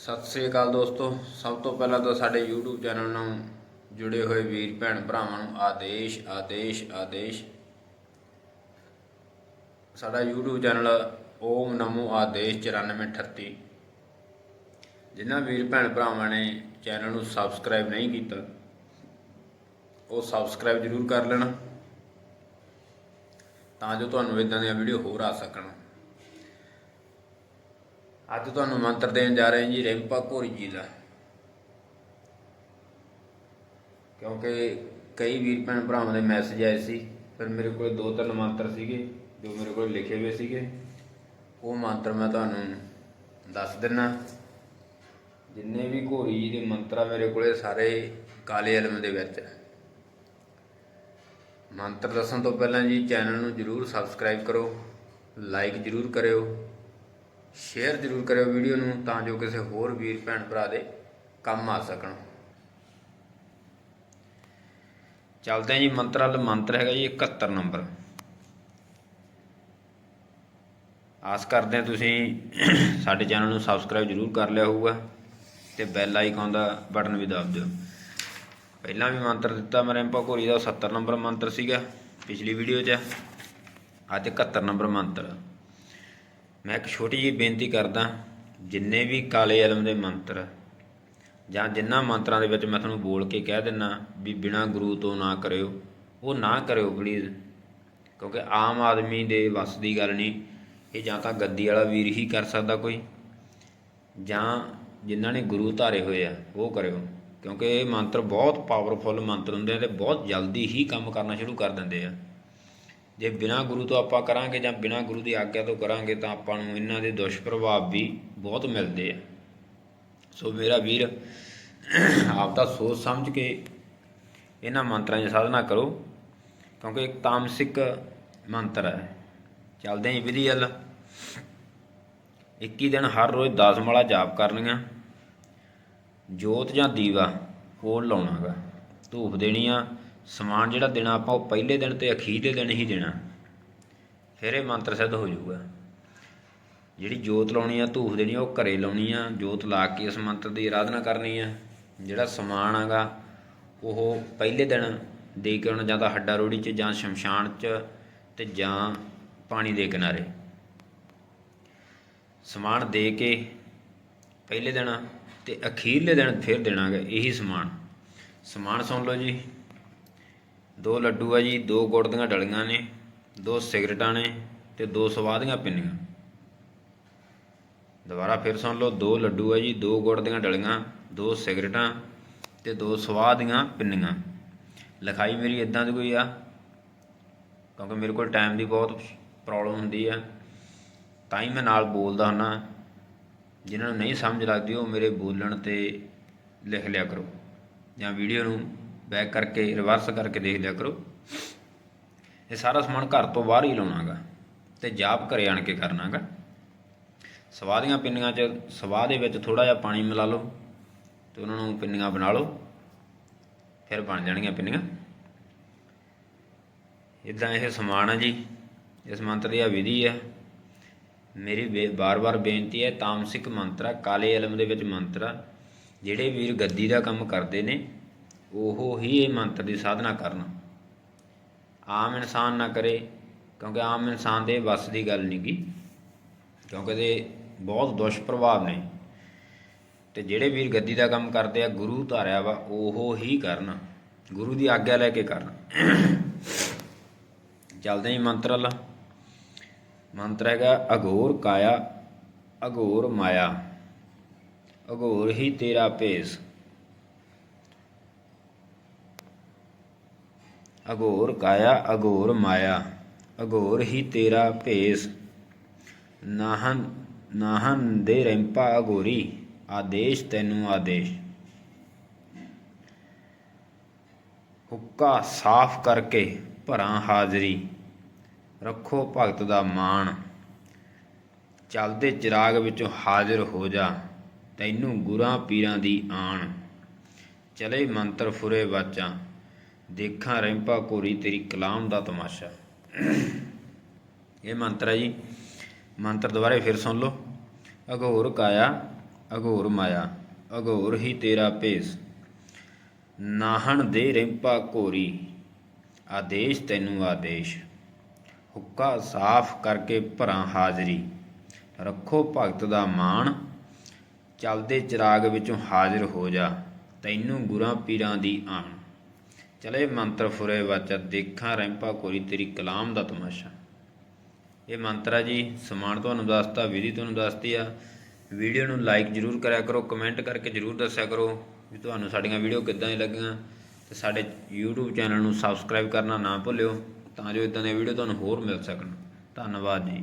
ਸਤਿ ਸ੍ਰੀ ਅਕਾਲ ਦੋਸਤੋ। ਸਭ ਤੋਂ ਪਹਿਲਾਂ ਤਾਂ ਸਾਡੇ YouTube ਚੈਨਲ ਨਾਲ ਜੁੜੇ ਹੋਏ ਵੀਰ, ਭੈਣ ਭਰਾਵਾਂ ਨੂੰ ਆਦੇਸ਼ ਆਦੇਸ਼ ਆਦੇਸ਼। ਸਾਡਾ YouTube ਚੈਨਲ ਓਮ ਨਮੋ ਆਦੇਸ਼ 9438 ਜਿਨ੍ਹਾਂ ਵੀਰ, ਭੈਣ ਭਰਾਵਾਂ ਨੇ ਚੈਨਲ ਨੂੰ ਸਬਸਕ੍ਰਾਈਬ ਨਹੀਂ ਕੀਤਾ, ਉਹ ਸਬਸਕ੍ਰਾਈਬ ਜ਼ਰੂਰ ਕਰ ਲੈਣਾ, ਤਾਂ ਜੋ ਤੁਹਾਨੂੰ ਇਦਾਂ ਦੀਆਂ ਵੀਡੀਓ ਹੋਰ ਆ ਸਕਣ। ਅੱਜ ਤੁਹਾਨੂੰ ਮੰਤਰ ਦੇਣ ਜਾ ਰਹੇ ਜੀ, ਰਿੰਪਾ ਘੋਰੀ ਜੀ ਦਾ। ਕਿਉਂਕਿ ਕਈ ਵੀਰ ਭੈਣ ਭਰਾਵਾਂ ਦੇ ਮੈਸੇਜ ਆਏ ਸੀ, ਫਿਰ ਮੇਰੇ ਕੋਲ ਦੋ ਤਿੰਨ ਮੰਤਰ ਸੀਗੇ, ਜੋ ਮੇਰੇ ਕੋਲ ਲਿਖੇ ਹੋਏ ਸੀਗੇ। ਉਹ ਮੰਤਰ ਮੈਂ ਤੁਹਾਨੂੰ ਦੱਸ ਦਿੰਨਾ। ਜਿੰਨੇ ਵੀ ਘੋਰੀ ਜੀ ਦੇ ਮੰਤਰ ਆ ਮੇਰੇ ਕੋਲੇ, ਸਾਰੇ ਕਾਲੇ ਇਲਮ ਦੇ ਵਿੱਚ ਆ। ਮੰਤਰ ਦੱਸਣ ਤੋਂ ਪਹਿਲਾਂ ਜੀ, ਚੈਨਲ ਨੂੰ ਜਰੂਰ ਸਬਸਕ੍ਰਾਈਬ ਕਰੋ ਲਾਈਕ ਜਰੂਰ ਕਰਿਓ। ਸ਼ੇਅਰ ਜਰੂਰ ਕਰਿਓ ਵੀਡੀਓ ਨੂੰ ਤਾਂ ਜੋ ਕਿਸੇ ਹੋਰ ਵੀਰ, ਭੈਣ ਭਰਾ ਦੇ ਕੰਮ ਆ ਸਕਣ। ਚੱਲਦੇ ਹਾਂ ਜੀ, ਮੰਤਰ ਵਾਲਾ ਮੰਤਰ ਹੈਗਾ ਜੀ 71 ਨੰਬਰ। ਆਸ ਕਰਦੇ ਹਾਂ ਤੁਸੀਂ ਸਾਡੇ ਚੈਨਲ ਨੂੰ ਸਬਸਕ੍ਰਾਈਬ ਜਰੂਰ ਕਰ ਲਿਆ ਹੋਊਗਾ ਤੇ ਬੈਲ ਆਈਕਨ ਦਾ ਬਟਨ ਵੀ ਦਬ ਦਿਓ। ਪਹਿਲਾਂ ਵੀ ਮੰਤਰ ਦਿੱਤਾ ਮੈਂ ਰਿੰਪਾ ਘੋਰੀ ਦਾ ਉਹ 70 ਨੰਬਰ ਮੰਤਰ ਸੀਗਾ ਪਿਛਲੀ ਵੀਡੀਓ 'ਚ। ਅੱਜ 71 ਨੰਬਰ ਮੰਤਰ। ਮੈਂ ਇੱਕ ਛੋਟੀ ਜਿਹੀ ਬੇਨਤੀ ਕਰਦਾ, ਜਿੰਨੇ ਵੀ ਕਾਲੇ ਇਲਮ ਦੇ ਮੰਤਰ ਜਾਂ ਜਿੰਨਾ ਮੰਤਰਾਂ ਦੇ ਵਿੱਚ ਮੈਂ ਤੁਹਾਨੂੰ ਬੋਲ ਕੇ ਕਹਿ ਦਿੰਨਾ ਵੀ ਬਿਨਾ ਗੁਰੂ ਤੋਂ ਨਾ ਕਰਿਓ, ਉਹ ਨਾ ਕਰਿਓ ਪਲੀਜ਼ ਕਿਉਂਕਿ ਆਮ ਆਦਮੀ ਦੇ ਵੱਸ ਦੀ ਗੱਲ ਨਹੀਂ, ਇਹ ਜਾਂ ਤਾਂ ਗੱਦੀ ਵਾਲਾ ਵੀਰ ਹੀ ਕਰ ਸਕਦਾ ਕੋਈ, ਜਾਂ ਜਿਨ੍ਹਾਂ ਨੇ ਗੁਰੂ ਧਾਰੇ ਹੋਏ ਆ, ਉਹ ਕਰਿਓ, ਕਿਉਂਕਿ ਇਹ ਮੰਤਰ ਬਹੁਤ ਪਾਵਰਫੁੱਲ ਮੰਤਰ ਹੁੰਦੇ ਆ ਤੇ ਬਹੁਤ ਜਲਦੀ ਹੀ ਕੰਮ ਕਰਨਾ ਸ਼ੁਰੂ ਕਰ ਦਿੰਦੇ ਆ। ਜੇ ਬਿਨਾਂ ਗੁਰੂ ਤੋਂ ਆਪਾਂ ਕਰਾਂਗੇ ਜਾਂ ਬਿਨਾਂ ਗੁਰੂ ਦੀ ਆਗਿਆ ਤੋਂ ਕਰਾਂਗੇ ਤਾਂ ਆਪਾਂ ਨੂੰ ਇਹਨਾਂ ਦੇ ਦੁਸ਼ਪ੍ਰਭਾਵ ਵੀ ਬਹੁਤ ਮਿਲਦੇ ਆ। ਸੋ ਮੇਰਾ ਵੀਰ, ਆਪ ਦਾ ਸੋਚ ਸਮਝ ਕੇ ਇਹਨਾਂ ਮੰਤਰਾਂ ਦੀ ਸਾਧਨਾ ਕਰੋ, ਕਿਉਂਕਿ ਇੱਕ ਤਾਮਸਿਕ ਮੰਤਰ ਹੈ। ਚੱਲਦੇ ਹਾਂ ਜੀ ਵਿਧੀ ਵੱਲ। 21 ਦਿਨ ਹਰ ਰੋਜ਼ 10 ਮਾਲਾ ਜਾਪ ਕਰਨੀਆਂ। ਜੋਤ ਜਾਂ ਦੀਵਾ ਕੋਲ ਲਾਉਣਾਗਾ। ਧੂਪ ਦੇਣੀ ਆ ਸਮਾਨ ਜਿਹੜਾ ਦੇਣਾ ਆਪਾਂ ਉਹ ਪਹਿਲੇ ਦਿਨ ਤੇ ਅਖੀਰਲੇ ਦਿਨ ਹੀ ਦੇਣਾ। ਫਿਰ ਇਹ ਮੰਤਰ ਸਿੱਧ ਹੋ ਜਾਊਗਾ। ਜਿਹੜੀ ਜੋਤ ਲਾਉਣੀ ਆ, ਧੂਫ ਦੇਣੀ ਆ, ਉਹ ਘਰੇ ਲਾਉਣੀ ਆ। ਜੋਤ ਲਾ ਕੇ ਉਸ ਮੰਤਰ ਦੀ ਆਰਾਧਨਾ ਕਰਨੀ ਆ। ਜਿਹੜਾ ਸਮਾਨ ਆਗਾ, ਉਹ ਪਹਿਲੇ ਦਿਨ ਦੇ ਕੇ ਆਉਣਾ, ਜਾਂ ਤਾਂ ਹੱਡਾ ਰੋੜੀ 'ਚ, ਜਾਂ ਸ਼ਮਸ਼ਾਨ 'ਚ, ਤੇ ਜਾਂ ਪਾਣੀ ਦੇ ਕਿਨਾਰੇ। ਸਮਾਨ ਦੇ ਕੇ ਪਹਿਲੇ ਦਿਨ ਤੇ ਅਖੀਰਲੇ ਦਿਨ ਫਿਰ ਦੇਣਾਗਾ ਇਹੀ ਸਮਾਨ। ਸਮਾਨ ਸੁਣ ਲਓ ਜੀ। ਦੋ ਲੱਡੂ ਆ ਜੀ, ਦੋ ਗੁੜ ਦੀਆਂ ਡਲੀਆਂ ਨੇ, ਦੋ ਸਿਗਰਟਾਂ ਨੇ ਤੇ ਦੋ ਸਵਾਹ ਦੀਆਂ ਪਿੰਨੀਆਂ। ਦੁਬਾਰਾ ਫਿਰ ਸੁਣ ਲਓ, ਦੋ ਲੱਡੂ ਆ ਜੀ, ਦੋ ਗੁੜ ਦੀਆਂ ਡਲੀਆਂ, ਦੋ ਸਿਗਰਟਾਂ ਤੇ ਦੋ ਸਵਾਹ ਦੀਆਂ ਪਿੰਨੀਆਂ। ਲਿਖਾਈ ਮੇਰੀ ਇਦਾਂ ਦੀ ਕੋਈ ਆ, ਕਿਉਂਕਿ ਮੇਰੇ ਕੋਲ ਟਾਈਮ ਦੀ ਬਹੁਤ ਪ੍ਰੋਬਲਮ ਹੁੰਦੀ ਆ। ਤਾਂ ਹੀ ਮੈਂ ਨਾਲ ਬੋਲਦਾ ਹੁੰਨਾ ਜਿਨ੍ਹਾਂ ਨੂੰ ਨਹੀਂ ਸਮਝ ਲੱਗਦੀ, ਉਹ ਮੇਰੇ ਬੋਲਣ ਤੇ ਲਿਖ ਲਿਆ ਕਰੋ ਜਾਂ ਵੀਡੀਓ ਨੂੰ ਬੈਕ ਕਰਕੇ, ਰਿਵਰਸ ਕਰਕੇ ਦੇਖ ਲਿਆ ਕਰੋ। ਇਹ ਸਾਰਾ ਸਮਾਨ ਘਰ ਤੋਂ ਬਾਹਰ ਹੀ ਲਾਉਣਾਗਾ ਤੇ ਜਾਪ ਘਰੇ ਆਣ ਕੇ ਕਰਨਾਗਾ। ਸਵਾਹ ਦੀਆਂ ਪਿੰਨੀਆਂ 'ਚ, ਸਵਾਹ ਦੇ ਵਿੱਚ ਥੋੜਾ ਜਿਹਾ ਪਾਣੀ ਮਿਲਾ ਲਓ ਤੇ ਉਹਨਾਂ ਨੂੰ ਪਿੰਨੀਆਂ ਬਣਾ ਲਓ, ਫਿਰ ਬਣ ਜਾਣਗੀਆਂ ਪਿੰਨੀਆਂ। ਇਦਾਂ ਇਹ ਸਮਾਨ ਆ ਜੀ, ਇਸ ਮੰਤਰ ਦੀ ਆ ਵਿਧੀ ਹੈ ਮੇਰੀ ਬਾਰ-ਬਾਰ ਬੇਨਤੀ ਹੈ, ਤਾਮਸਿਕ ਮੰਤਰਾ ਕਾਲੇ ਇਲਮ ਦੇ ਵਿੱਚ ਮੰਤਰਾ ਜਿਹੜੇ ਵੀਰ ਗੱਦੀ ਦਾ ਕੰਮ ਕਰਦੇ ਨੇ ਉਹ ਹੀ ਇਹ ਮੰਤਰ ਦੀ ਸਾਧਨਾ ਕਰਨ। ਆਮ ਇਨਸਾਨ ਨਾ ਕਰੇ, ਕਿਉਂਕਿ ਆਮ ਇਨਸਾਨ ਦੇ ਵੱਸ ਦੀ ਗੱਲ ਨਹੀਂ ਗੀ। ਕਿਉਂਕਿ ਇਹਦੇ ਬਹੁਤ ਦੁਸ਼ ਪ੍ਰਭਾਵ ਨੇ। ਤੇ ਜਿਹੜੇ ਵੀਰ ਗੱਦੀ ਦਾ ਕੰਮ ਕਰਦੇ ਆ, ਗੁਰੂ ਧਾਰਿਆ ਵਾ, ਉਹ ਹੀ ਕਰਨ। ਗੁਰੂ ਦੀ ਆਗਿਆ ਲੈ ਕੇ ਕਰਨ। ਚੱਲਦੇ ਹਾਂ ਮੰਤਰ ਵਾਲਾ। ਮੰਤਰ ਹੈਗਾ, ਅਘੋਰ ਕਾਇਆ, ਅਘੋਰ ਮਾਇਆ, ਅਘੋਰ ਹੀ ਤੇਰਾ ਭੇਸ। ਅਗੋਰ ਕਾਇਆ ਅਗੋਰ ਮਾਇਆ, ਅਘੋਰ ਹੀ ਤੇਰਾ ਭੇਸ। ਨਾਹਨ ਨਾਹਨ ਦੇ ਰੈਂਪਾ ਅਗੋਰੀ ਆਦੇਸ਼ ਤੈਨੂੰ ਆਦੇਸ਼। ਹੁੱਕਾ ਸਾਫ਼ ਕਰਕੇ ਭਰਾਂ ਹਾਜ਼ਰੀ, ਰੱਖੋ ਭਗਤ ਦਾ ਮਾਣ। ਚਲਦੇ ਚਿਰਾਗ ਵਿੱਚੋਂ ਹਾਜ਼ਰ ਹੋ ਜਾ, ਤੈਨੂੰ ਗੁਰਾਂ ਪੀਰਾਂ ਦੀ ਆਣ। ਚਲੇ ਮੰਤਰ ਫੁਰੇ ਵਾਚਾਂ। ਦੇਖਾਂ ਰਹਿੰਪਾ ਕੋਰੀ ਤੇਰੀ ਕਲਾਮ ਦਾ ਤਮਾਸ਼ਾ। ਇਹ ਮੰਤਰ ਹੈ ਜੀ। ਮੰਤਰ ਦੁਬਾਰੇ ਫਿਰ ਸੁਣ ਲਓ। ਅਘੋਰ ਕਾਇਆ, ਅਘੋਰ ਮਾਇਆ, ਅਘੋਰ ਹੀ ਤੇਰਾ ਭੇਸ। ਨਾਹਣ ਦੇ ਰਿੰਪਾ ਘੋਰੀ, ਆਦੇਸ਼ ਤੈਨੂੰ ਆਦੇਸ਼। ਹੁੱਕਾ ਸਾਫ਼ ਕਰਕੇ ਭਰਾਂ ਹਾਜ਼ਰੀ। ਰੱਖੋ ਭਗਤ ਦਾ ਮਾਣ। ਚਲਦੇ ਚਿਰਾਗ ਵਿੱਚੋਂ ਹਾਜ਼ਰ ਹੋ ਜਾ। ਤੈਨੂੰ ਗੁਰਾਂ ਪੀਰਾਂ ਦੀ ਆਣ। ਚਲੇ ਮੰਤਰ ਫੁਰੇ ਵਾਚਾ, ਦੇਖਾਂ ਰੈਂਪਾ ਕੋਰੀ ਤੇਰੀ ਕਲਾਮ ਦਾ ਤਮਾਸ਼ਾ। ਇਹ ਮੰਤਰ ਆ ਜੀ, ਸਮਾਨ ਤੁਹਾਨੂੰ ਦੱਸਤਾ, ਵਿਧੀ ਤੁਹਾਨੂੰ ਦੱਸਤੀ ਆ। ਵੀਡੀਓ ਨੂੰ ਲਾਈਕ ਜਰੂਰ ਕਰਿਆ ਕਰੋ, ਕਮੈਂਟ ਕਰਕੇ ਜਰੂਰ ਦੱਸਿਆ ਕਰੋ ਵੀ ਤੁਹਾਨੂੰ ਸਾਡੀਆਂ ਵੀਡੀਓ ਕਿੱਦਾਂ ਦੀ ਲੱਗੀਆਂ। ਤੇ ਸਾਡੇ YouTube ਚੈਨਲ ਨੂੰ ਸਬਸਕ੍ਰਾਈਬ ਕਰਨਾ ਨਾ ਭੁੱਲਿਓ, ਤਾਂ ਜੋ ਇਦਾਂ ਦੀਆਂ ਵੀਡੀਓ ਤੁਹਾਨੂੰ ਹੋਰ ਮਿਲ ਸਕਣ। ਧੰਨਵਾਦ ਜੀ।